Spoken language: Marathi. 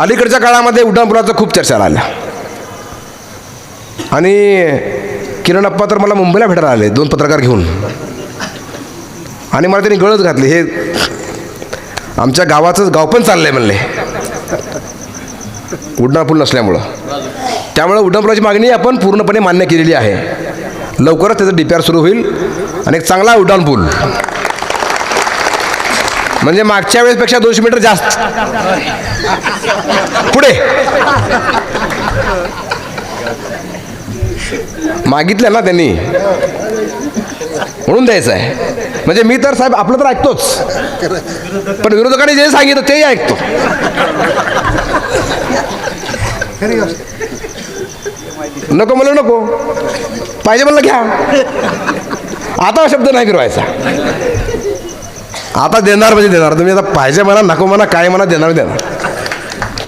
अलीकडच्या काळामध्ये उड्डाणपुलाचा खूप चर्चा आल्या आणि किरण अप्पा तर मला मुंबईला भेटायला आले दोन पत्रकार घेऊन. आणि मला त्यांनी गळच घातली हे आमच्या गावाचं गाव पण चाललं आहे म्हणले. उड्डाणपूल नसल्यामुळं. त्यामुळं उड्डाणपुलाची मागणी आपण पूर्णपणे मान्य केलेली आहे. लवकरच त्याचं डी पी आर सुरू होईल आणि एक चांगला उड्डाणपूल. म्हणजे मागच्या वेळेसपेक्षा दोनशे मीटर जास्त. पुढे. मागितलं ना त्यांनी. म्हणून द्यायचं आहे. म्हणजे मी तर साहेब आपलं तर ऐकतोच. पण विरोधकांनी जे सांगितलं तेही ऐकतो. नको म्हणलं नको. पाहिजे म्हणलं घ्या. आता शब्द नाही फिरवायचा. आता देणार म्हणजे देणार. तुम्ही आता पाहिजे म्हणा नको म्हणा काय म्हणा देणार देणार.